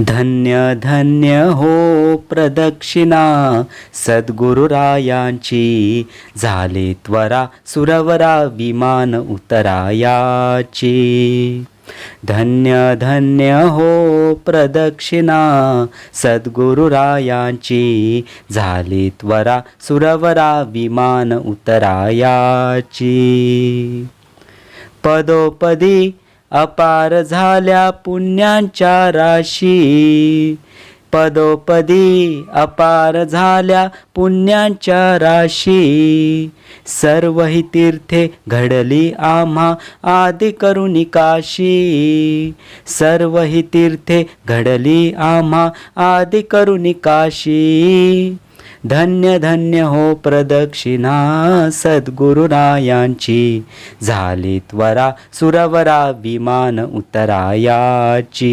धन्य धन्य हो प्रदक्षिणा. सद्गुरुरायांची झाले त्वरा सुरवरा विमान उतरायाची धन्य धन्य हो प्रदक्षिणा. सद्गुरुरायांची झाली त्वरा सुरवरा विमान उतरायाची पदोपदी अपार झाल्या पुण्यांच्या राशी. पदोपदी अपार झाल्या पुण्यांच्या राशी. सर्व ही तीर्थे घडली आम्हा आदि करुणी काशी. सर्व ही तीर्थे घडली आम्हा आदि करुणी काशी. धन्य धन्य हो प्रदक्षिणा सद्गुरुरायांची झाली त्वरा सुरवरा विमान उतरायाची.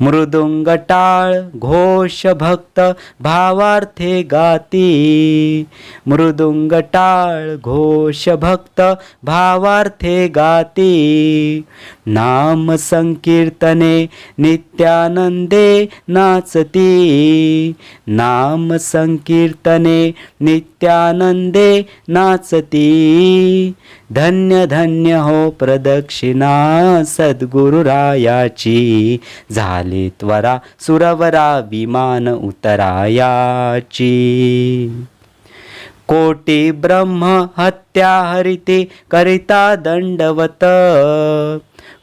मृदुंग टाळ घोष भक्त भावार्थे गाती. मृदुंग टाळ घोष भक्त भावार्थे गाती. नाम संकीर्तने नित्यानंदे नाचती. नाम संकीर्तने नित्यानंदे नाचती. धन्य धन्य हो प्रदक्षिणा सद्गुरुरायाची. झाली त्वरा सुरवरा विमान उतरायाची. कोटी ब्रह्म हत्या हरिते करिता दंडवत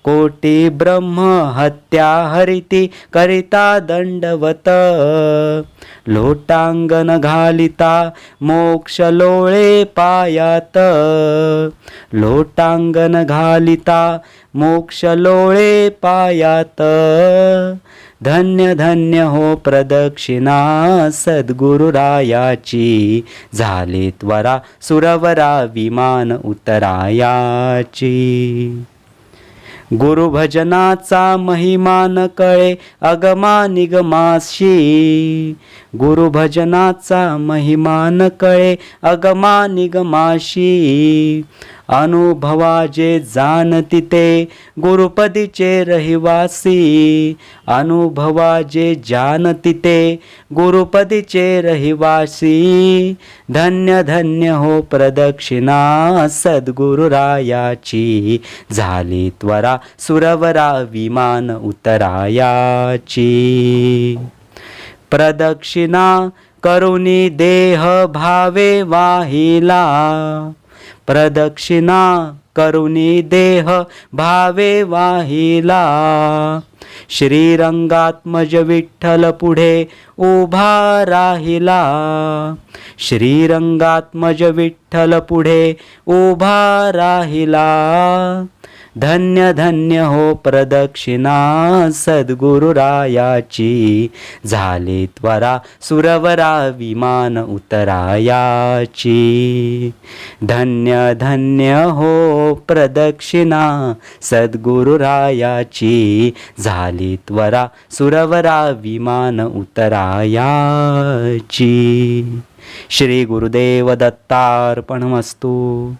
कोटी ब्रह्म हत्या हरिती करिता दंडवत. लोटांगण घालिता मोक्ष लोळे पायात. लोटांगण घालिता मोक्ष लोळे पायात. धन्य धन्य हो प्रदक्षिणा सद्गुरुरायाची झाले त्वरा सुरवरा विमान उतरायाची. गुरुभजनाचा महिमान कळे अगमा निगमाशी. गुरुभजनाचा महिमान कळे अगमा निगमाशी. अनुभवा जे जाणती ते गुरुपदीचे रहिवासी. अनुभवा जे जानती ते गुरुपदीचे रहिवासी. धन्य धन्य हो प्रदक्षिणा सद्गुरुरायाची. झाली त्वरा सुरवरा विमान उतरायाची. प्रदक्षिणा करुणी देह भावे वाहिला. प्रदक्षिणा करुणी देह भावे वाहिला. श्रीरंगात्मज विठ्ठल पुढे उभा राहिला. श्रीरंगात्मज विठ्ठल पुढे उभा राहिला. धन्य धन्य हो प्रदक्षिणा सद्गुरुरायाची. झाली त्वरा सुरवरा विमान उतरायाची. धन्य धन्य हो प्रदक्षिणा सद्गुरुरायाची. झाली त्वरा सुरवरा विमान उतरायाची. श्री गुरुदेव दत्तार्पणमस्तू.